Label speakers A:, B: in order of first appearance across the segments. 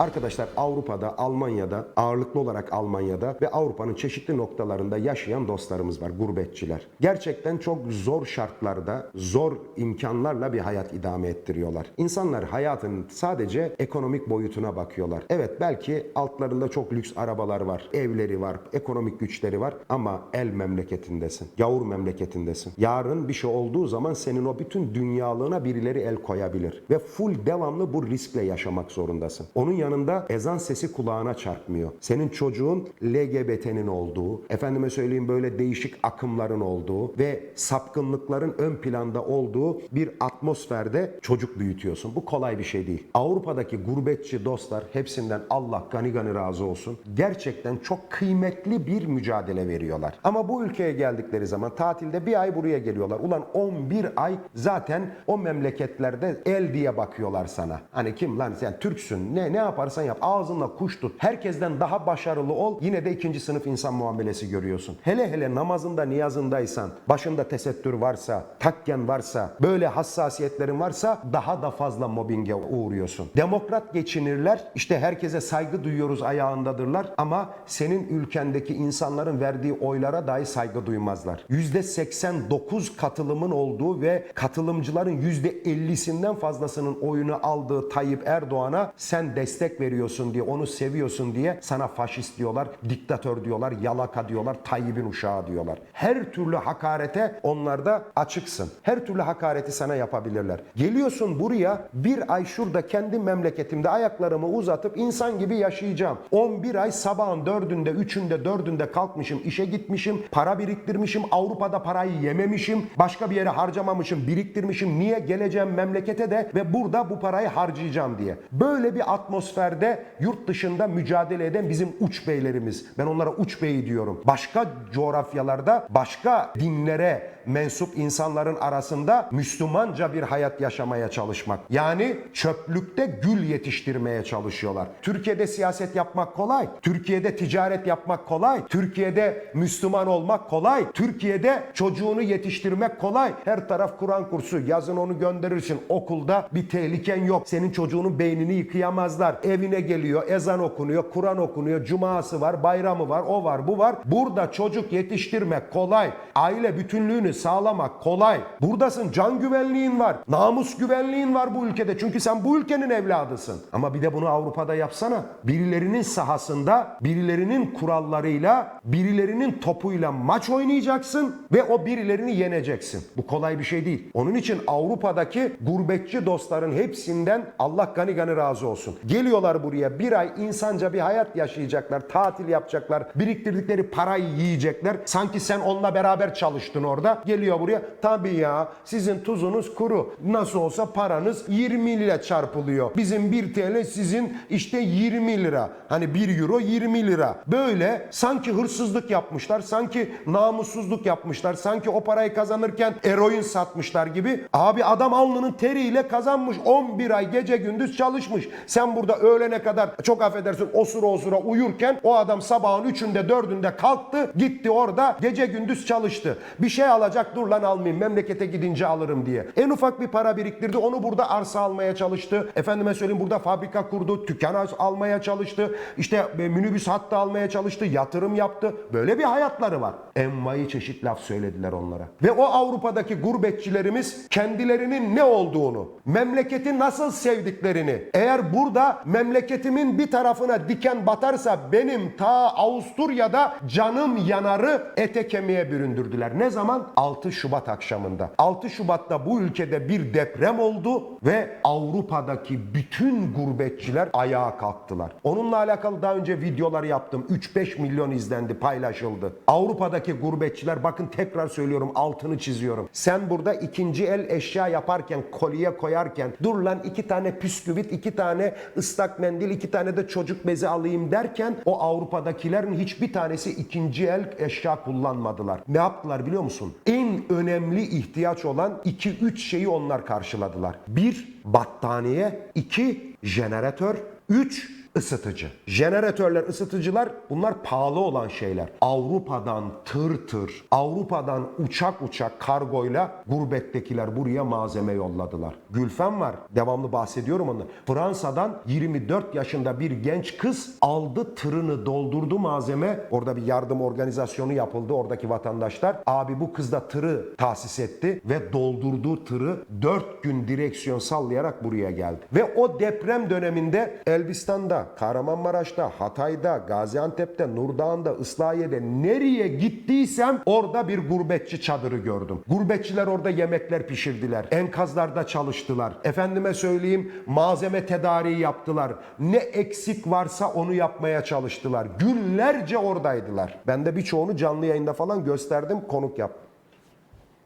A: Arkadaşlar Avrupa'da, Almanya'da, ağırlıklı olarak Almanya'da ve Avrupa'nın çeşitli noktalarında yaşayan dostlarımız var, gurbetçiler. Gerçekten çok zor şartlarda, zor imkanlarla bir hayat idame ettiriyorlar. İnsanlar hayatın sadece ekonomik boyutuna bakıyorlar. Evet belki altlarında çok lüks arabalar var, evleri var, ekonomik güçleri var ama el memleketindesin, gavur memleketindesin. Yarın bir şey olduğu zaman senin o bütün dünyalığına birileri el koyabilir ve full devamlı bu riskle yaşamak zorundasın. Onun yanında ezan sesi kulağına çarpmıyor. Senin çocuğun LGBT'nin olduğu, efendime söyleyeyim böyle değişik akımların olduğu ve sapkınlıkların ön planda olduğu bir atmosferde çocuk büyütüyorsun. Bu kolay bir şey değil. Avrupa'daki gurbetçi dostlar hepsinden Allah gani gani razı olsun. Gerçekten çok kıymetli bir mücadele veriyorlar. Ama bu ülkeye geldikleri zaman tatilde bir ay buraya geliyorlar. Ulan 11 ay zaten o memleketlerde el diye bakıyorlar sana. Hani kim lan sen Türksün ne ne yaparsan yap ağzınla kuş tut. Herkesten daha başarılı ol yine de ikinci sınıf insan muamelesi görüyorsun. Hele hele namazında niyazındaysan başında tesettür varsa takken varsa böyle hassasiyetlerin varsa daha da fazla mobbinge uğruyorsun. Demokrat geçinirler işte herkese saygı duyuyoruz ayağındadırlar ama senin ülkendeki insanların verdiği oylara dahi saygı duymazlar. %89 katılımın olduğu ve katılımcıların %50'sinden fazlasının oyunu aldığı Tayyip Erdoğan'a sen destek veriyorsun diye, onu seviyorsun diye sana faşist diyorlar, diktatör diyorlar, yalaka diyorlar, Tayyip'in uşağı diyorlar. Her türlü hakarete onlarda açıksın. Her türlü hakareti sana yapabilirler. Geliyorsun buraya bir ay şurada kendi memleketimde ayaklarımı uzatıp insan gibi yaşayacağım. 11 ay sabahın dördünde, üçünde, dördünde kalkmışım, işe gitmişim, para biriktirmişim, Avrupa'da parayı yememişim, başka bir yere harcamamışım, biriktirmişim. Niye geleceğim memlekete de ve burada bu parayı harcayacağım diye. Böyle bir atmosferde yurt dışında mücadele eden bizim uç beylerimiz. Ben onlara uç beyi diyorum. Başka coğrafyalarda, başka dinlere mensup insanların arasında Müslümanca bir hayat yaşamaya çalışmak. Yani çöplükte gül yetiştirmeye çalışıyorlar. Türkiye'de siyaset yapmak kolay. Türkiye'de ticaret yapmak kolay. Türkiye'de Müslüman olmak kolay. Türkiye'de çocuğunu yetiştirmek kolay. Her taraf Kur'an kursu. Yazın onu gönderirsin. Okulda bir tehliken yok. Senin çocuğunun beynini yıkayamazlar. Evine geliyor, ezan okunuyor, Kur'an okunuyor, cuması var, bayramı var, o var, bu var. Burada çocuk yetiştirmek kolay. Aile bütünlüğünü sağlamak kolay. Buradasın can güvenliğin var. Namus güvenliğin var bu ülkede. Çünkü sen bu ülkenin evladısın. Ama bir de bunu Avrupa'da yapsana. Birilerinin sahasında, birilerinin kurallarıyla, birilerinin topuyla maç oynayacaksın ve o birilerini yeneceksin. Bu kolay bir şey değil. Onun için Avrupa'daki gurbetçi dostların hepsinden Allah gani gani razı olsun. Geliyorlar buraya bir ay insanca bir hayat yaşayacaklar, tatil yapacaklar, biriktirdikleri parayı yiyecekler. Sanki sen onunla beraber çalıştın orada. Geliyor buraya. Tabii ya sizin tuzunuz kuru. Nasıl olsa paranız 20 lira çarpılıyor. Bizim 1 TL sizin işte 20 lira. Hani 1 euro 20 lira. Böyle sanki hırsızlık yapmışlar, sanki namussuzluk yapmışlar, sanki o parayı kazanırken eroin satmışlar gibi. Abi adam alnının teriyle kazanmış. 11 ay gece gündüz çalışmış. Sen burada öğlene kadar çok affedersin osura osura uyurken o adam sabahın 3'ünde 4'ünde kalktı gitti orada gece gündüz çalıştı. Bir şey alacak dur lan almayayım memlekete gidince alırım diye. En ufak bir para biriktirdi onu burada arsa almaya çalıştı. Efendime söyleyeyim burada fabrika kurdu, dükkan almaya çalıştı. İşte e, minibüs hattı almaya çalıştı, yatırım yaptı. Böyle bir hayatları var. Envai çeşit laf söylediler onlara. Ve o Avrupa'daki gurbetçilerimiz kendilerinin ne olduğunu, memleketi nasıl sevdiklerini, eğer burada memleketimin bir tarafına diken batarsa benim ta Avusturya'da canım yanarı ete kemiğe büründürdüler. Ne zaman? 6 Şubat akşamında. 6 Şubat'ta bu ülkede bir deprem oldu ve Avrupa'daki bütün gurbetçiler ayağa kalktılar. Onunla alakalı daha önce videolar yaptım. 3-5 milyon izlendi, paylaşıldı. Avrupa'daki gurbetçiler bakın tekrar söylüyorum altını çiziyorum. Sen burada ikinci el eşya yaparken, kolye koyarken dur lan iki tane püsküvit, iki tane ıslak mendil, iki tane de çocuk bezi alayım derken o Avrupa'dakilerin hiçbir tanesi ikinci el eşya kullanmadılar. Ne yaptılar biliyor musun? En önemli ihtiyaç olan 2-3 şeyi onlar karşıladılar. Bir, battaniye. iki jeneratör. Üç, ısıtıcı. Jeneratörler, ısıtıcılar bunlar pahalı olan şeyler. Avrupa'dan tır tır, Avrupa'dan uçak uçak kargoyla gurbettekiler buraya malzeme yolladılar. Gülfem var. Devamlı bahsediyorum ondan. Fransa'dan 24 yaşında bir genç kız aldı tırını doldurdu malzeme. Orada bir yardım organizasyonu yapıldı oradaki vatandaşlar. Abi bu kız da tırı tahsis etti ve doldurduğu tırı 4 gün direksiyon sallayarak buraya geldi. Ve o deprem döneminde Elbistan'da, Kahramanmaraş'ta, Hatay'da, Gaziantep'te, Nurdağ'ında, Islahiye'de nereye gittiysem orada bir gurbetçi çadırı gördüm. Gurbetçiler orada yemekler pişirdiler. Enkazlarda çalıştılar. Efendime söyleyeyim malzeme tedariği yaptılar. Ne eksik varsa onu yapmaya çalıştılar. Günlerce oradaydılar. Ben de birçoğunu canlı yayında falan gösterdim, konuk yaptım.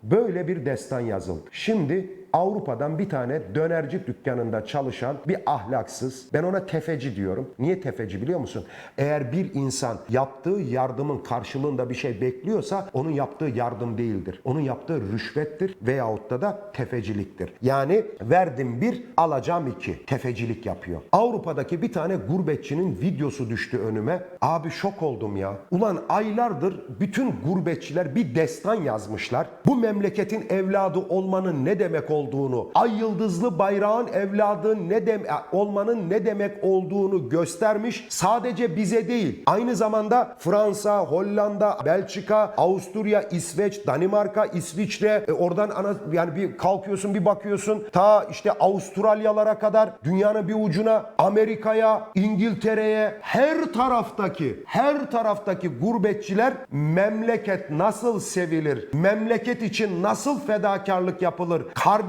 A: Böyle bir destan yazıldı. Şimdi Avrupa'dan bir tane dönerci dükkanında çalışan bir ahlaksız, ben ona tefeci diyorum. Niye tefeci biliyor musun? Eğer bir insan yaptığı yardımın karşılığında bir şey bekliyorsa onun yaptığı yardım değildir. Onun yaptığı rüşvettir veyahut da da tefeciliktir. Yani verdim bir, alacağım iki. Tefecilik yapıyor. Avrupa'daki bir tane gurbetçinin videosu düştü önüme. Abi şok oldum ya. Ulan aylardır bütün gurbetçiler bir destan yazmışlar. Bu memleketin evladı olmanın ne demek olduğunu, ay yıldızlı bayrağın evladı ne dem olmanın ne demek olduğunu göstermiş. Sadece bize değil. Aynı zamanda Fransa, Hollanda, Belçika, Avusturya, İsveç, Danimarka, İsviçre, e, oradan ana yani bir kalkıyorsun bir bakıyorsun ta işte Avustralyalara kadar dünyanın bir ucuna Amerika'ya, İngiltere'ye her taraftaki her taraftaki gurbetçiler memleket nasıl sevilir? Memleket için nasıl fedakarlık yapılır?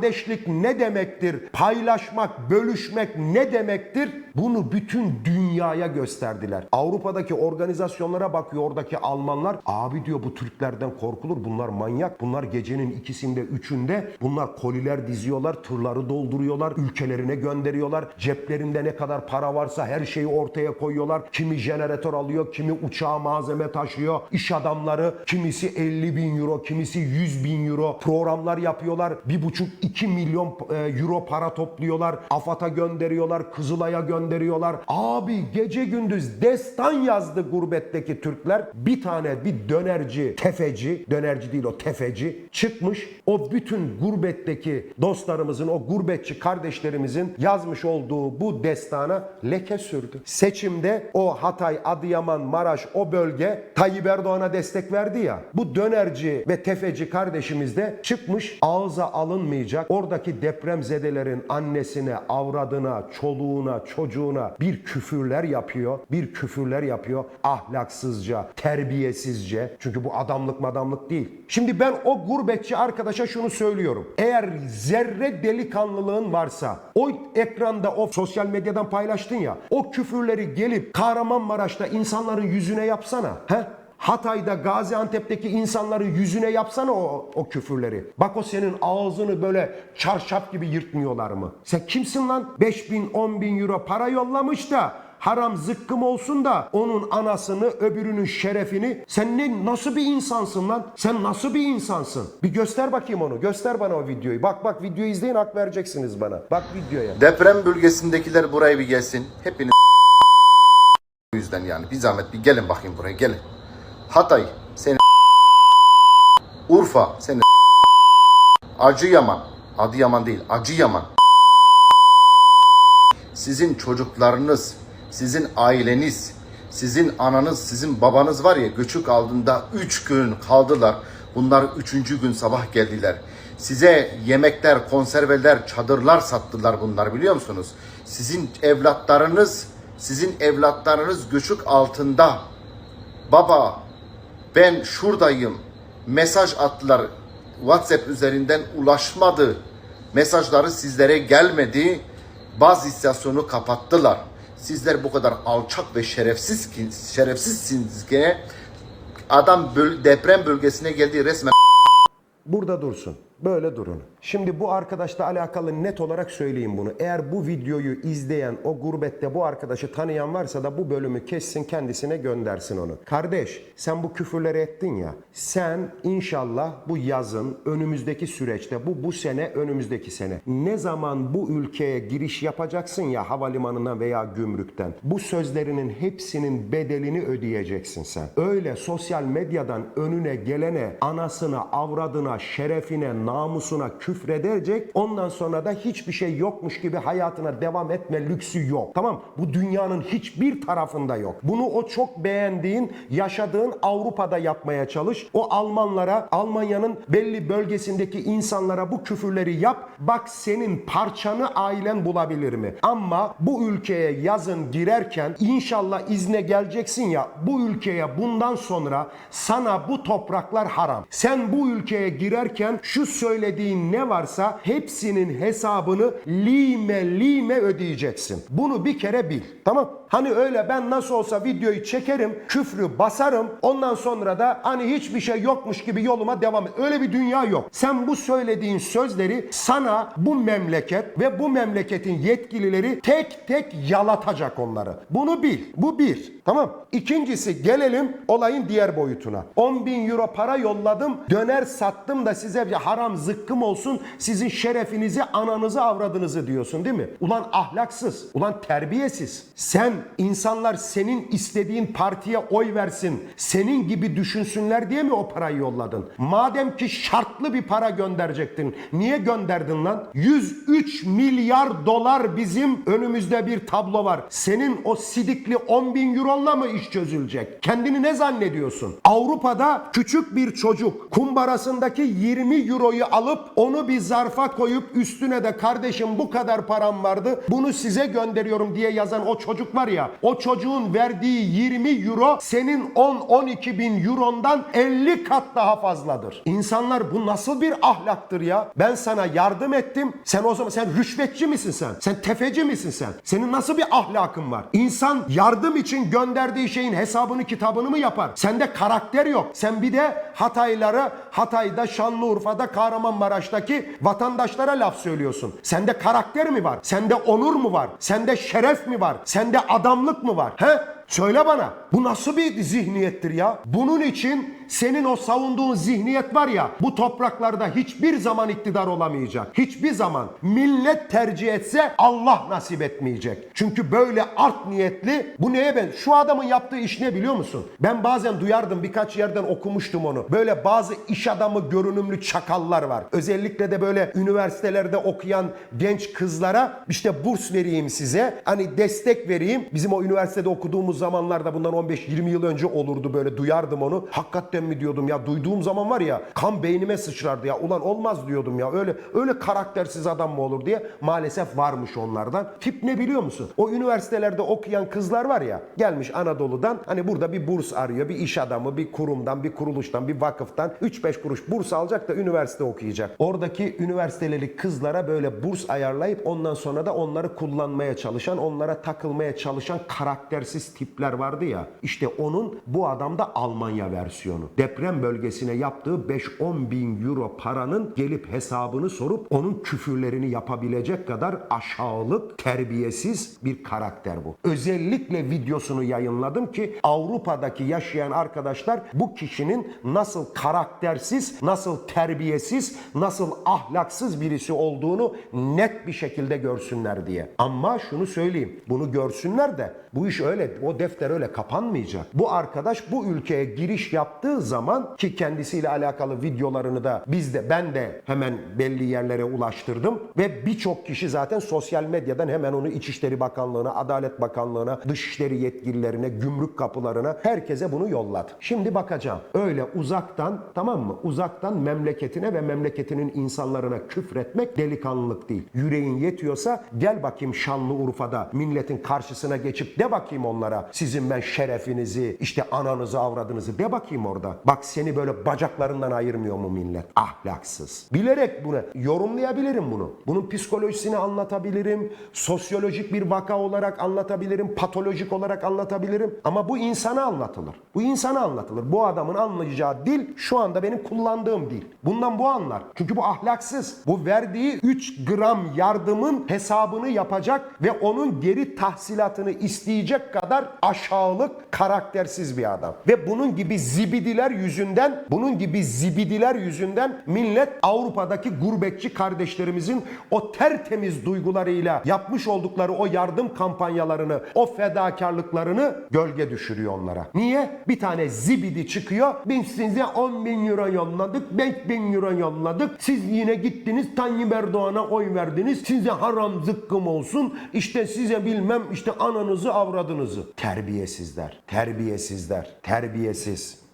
A: Kardeşlik ne demektir? Paylaşmak, bölüşmek ne demektir? Bunu bütün dünyaya gösterdiler. Avrupa'daki organizasyonlara bakıyor oradaki Almanlar. Abi diyor bu Türklerden korkulur. Bunlar manyak. Bunlar gecenin ikisinde, üçünde bunlar koliler diziyorlar, tırları dolduruyorlar, ülkelerine gönderiyorlar. Ceplerinde ne kadar para varsa her şeyi ortaya koyuyorlar. Kimi jeneratör alıyor, kimi uçağa malzeme taşıyor. İş adamları kimisi 50 bin euro, kimisi 100 bin euro programlar yapıyorlar. Bir buçuk 2 milyon e, euro para topluyorlar. AFAD'a gönderiyorlar, Kızılay'a gönderiyorlar. Abi gece gündüz destan yazdı gurbetteki Türkler. Bir tane bir dönerci, tefeci, dönerci değil o tefeci çıkmış. O bütün gurbetteki dostlarımızın, o gurbetçi kardeşlerimizin yazmış olduğu bu destana leke sürdü. Seçimde o Hatay, Adıyaman, Maraş o bölge Tayyip Erdoğan'a destek verdi ya. Bu dönerci ve tefeci kardeşimiz de çıkmış ağza alınmayacak oradaki depremzedelerin annesine, avradına, çoluğuna, çocuğuna bir küfürler yapıyor. Bir küfürler yapıyor ahlaksızca, terbiyesizce. Çünkü bu adamlık madamlık değil. Şimdi ben o gurbetçi arkadaşa şunu söylüyorum. Eğer zerre delikanlılığın varsa o ekranda o sosyal medyadan paylaştın ya o küfürleri gelip Kahramanmaraş'ta insanların yüzüne yapsana. He? Hatay'da, Gaziantep'teki insanların yüzüne yapsana o, o küfürleri. Bak o senin ağzını böyle çarşaf gibi yırtmıyorlar mı? Sen kimsin lan? 5 bin, 10 bin euro para yollamış da haram zıkkım olsun da onun anasını, öbürünün şerefini sen ne nasıl bir insansın lan? Sen nasıl bir insansın? Bir göster bakayım onu. Göster bana o videoyu. Bak bak videoyu izleyin hak vereceksiniz bana. Bak videoya.
B: Deprem bölgesindekiler buraya bir gelsin. Hepiniz bu yüzden yani. Bir zahmet bir gelin bakayım buraya gelin. Hatay seni Urfa seni Acıyaman Adıyaman değil Acıyaman Sizin çocuklarınız, sizin aileniz, sizin ananız, sizin babanız var ya göçük aldığında 3 gün kaldılar. Bunlar 3. gün sabah geldiler. Size yemekler, konserveler, çadırlar sattılar bunlar biliyor musunuz? Sizin evlatlarınız, sizin evlatlarınız göçük altında. Baba ben şuradayım. Mesaj attılar. WhatsApp üzerinden ulaşmadı. Mesajları sizlere gelmedi. Baz istasyonu kapattılar. Sizler bu kadar alçak ve şerefsiz ki, şerefsizsiniz ki adam böl- deprem bölgesine geldi resmen
A: Burada dursun. Böyle durun. Şimdi bu arkadaşla alakalı net olarak söyleyeyim bunu. Eğer bu videoyu izleyen, o gurbette bu arkadaşı tanıyan varsa da bu bölümü kessin kendisine göndersin onu. Kardeş sen bu küfürleri ettin ya. Sen inşallah bu yazın önümüzdeki süreçte bu bu sene önümüzdeki sene ne zaman bu ülkeye giriş yapacaksın ya havalimanına veya gümrükten bu sözlerinin hepsinin bedelini ödeyeceksin sen. Öyle sosyal medyadan önüne gelene anasına, avradına, şerefine, namusuna küfredecek. Ondan sonra da hiçbir şey yokmuş gibi hayatına devam etme lüksü yok. Tamam? Bu dünyanın hiçbir tarafında yok. Bunu o çok beğendiğin, yaşadığın Avrupa'da yapmaya çalış. O Almanlara, Almanya'nın belli bölgesindeki insanlara bu küfürleri yap. Bak senin parçanı ailen bulabilir mi? Ama bu ülkeye yazın girerken inşallah izne geleceksin ya bu ülkeye bundan sonra sana bu topraklar haram. Sen bu ülkeye girerken şu söylediğin ne varsa hepsinin hesabını lime lime ödeyeceksin. Bunu bir kere bil. Tamam? Hani öyle ben nasıl olsa videoyu çekerim, küfrü basarım. Ondan sonra da hani hiçbir şey yokmuş gibi yoluma devam et. Öyle bir dünya yok. Sen bu söylediğin sözleri sana bu memleket ve bu memleketin yetkilileri tek tek yalatacak onları. Bunu bil. Bu bir. Tamam. İkincisi gelelim olayın diğer boyutuna. 10 bin euro para yolladım. Döner sattım da size bir haram zıkkım olsun. Sizin şerefinizi, ananızı, avradınızı diyorsun değil mi? Ulan ahlaksız. Ulan terbiyesiz. Sen insanlar senin istediğin partiye oy versin. Senin gibi düşünsünler diye mi o parayı yolladın? Madem ki şartlı bir para gönderecektin. Niye gönderdin lan? 103 milyar dolar bizim önümüzde bir tablo var. Senin o sidikli 10 bin euronla mı iş çözülecek? Kendini ne zannediyorsun? Avrupa'da küçük bir çocuk kumbarasındaki 20 euroyu alıp onu bir zarfa koyup üstüne de kardeşim bu kadar param vardı bunu size gönderiyorum diye yazan o çocuk var ya o çocuğun verdiği 20 euro senin 10-12 bin eurondan 50 kat daha fazladır. İnsanlar bu nasıl bir ahlaktır ya? Ben sana yardım ettim. Sen o zaman sen rüşvetçi misin sen? Sen tefeci misin sen? Senin nasıl bir ahlakın var? İnsan yardım için gönderdiği şeyin hesabını kitabını mı yapar? Sende karakter yok. Sen bir de Hataylara, Hatay'da, Şanlıurfa'da, Kahramanmaraş'taki vatandaşlara laf söylüyorsun. Sende karakter mi var? Sende onur mu var? Sende şeref mi var? Sende adamlık mı var? He? Söyle bana. Bu nasıl bir zihniyettir ya? Bunun için senin o savunduğun zihniyet var ya bu topraklarda hiçbir zaman iktidar olamayacak. Hiçbir zaman. Millet tercih etse Allah nasip etmeyecek. Çünkü böyle art niyetli bu neye ben? Şu adamın yaptığı iş ne biliyor musun? Ben bazen duyardım birkaç yerden okumuştum onu. Böyle bazı iş adamı görünümlü çakallar var. Özellikle de böyle üniversitelerde okuyan genç kızlara işte burs vereyim size. Hani destek vereyim. Bizim o üniversitede okuduğumuz zamanlarda bundan 15-20 yıl önce olurdu böyle duyardım onu. Hakikaten mi diyordum ya duyduğum zaman var ya kan beynime sıçrardı ya. Ulan olmaz diyordum ya öyle öyle karaktersiz adam mı olur diye. Maalesef varmış onlardan. Tip ne biliyor musun? O üniversitelerde okuyan kızlar var ya gelmiş Anadolu'dan hani burada bir burs arıyor. Bir iş adamı, bir kurumdan, bir kuruluştan, bir vakıftan 3-5 kuruş burs alacak da üniversite okuyacak. Oradaki üniversiteli kızlara böyle burs ayarlayıp ondan sonra da onları kullanmaya çalışan, onlara takılmaya çalışan karaktersiz tipler vardı ya. İşte onun bu adamda Almanya versiyonu. Deprem bölgesine yaptığı 5-10 bin euro paranın gelip hesabını sorup onun küfürlerini yapabilecek kadar aşağılık, terbiyesiz bir karakter bu. Özellikle videosunu yayınladım ki Avrupa'daki yaşayan arkadaşlar bu kişinin nasıl karaktersiz, nasıl terbiyesiz, nasıl ahlaksız birisi olduğunu net bir şekilde görsünler diye. Ama şunu söyleyeyim. Bunu görsünler de bu iş öyle, o defter öyle kapanmayacak. Bu arkadaş bu ülkeye giriş yaptığı zaman ki kendisiyle alakalı videolarını da biz de ben de hemen belli yerlere ulaştırdım ve birçok kişi zaten sosyal medyadan hemen onu İçişleri Bakanlığı'na, Adalet Bakanlığı'na, Dışişleri yetkililerine, gümrük kapılarına herkese bunu yolladı. Şimdi bakacağım. Öyle uzaktan tamam mı? Uzaktan memleketine ve memleketinin insanlarına küfretmek delikanlılık değil. Yüreğin yetiyorsa gel bakayım Şanlıurfa'da milletin karşısına geçip de bakayım onlara. Sizin ben şerefinizi, işte ananızı, avradınızı de bakayım orada. Bak seni böyle bacaklarından ayırmıyor mu millet? Ahlaksız. Bilerek bunu yorumlayabilirim bunu. Bunun psikolojisini anlatabilirim. Sosyolojik bir vaka olarak anlatabilirim. Patolojik olarak anlatabilirim. Ama bu insana anlatılır. Bu insana anlatılır. Bu adamın anlayacağı dil şu anda benim kullandığım dil. Bundan bu anlar. Çünkü bu ahlaksız. Bu verdiği 3 gram yardımın hesabını yapacak ve onun geri tahsilatını isteyecek kadar aşağılık, karaktersiz bir adam. Ve bunun gibi zibidiler yüzünden, bunun gibi zibidiler yüzünden millet Avrupa'daki gurbetçi kardeşlerimizin o tertemiz duygularıyla yapmış oldukları o yardım kampanyalarını, o fedakarlıklarını gölge düşürüyor onlara. Niye? Bir tane zibidi çıkıyor. Biz size 10 bin euro yolladık, 5 bin euro yolladık. Siz yine gittiniz Tayyip Erdoğan'a oy verdiniz. Size haram zıkkım olsun. İşte size bilmem işte ananızı avradınızı. Terbiyesizler, terbiyesizler, terbiyesiz.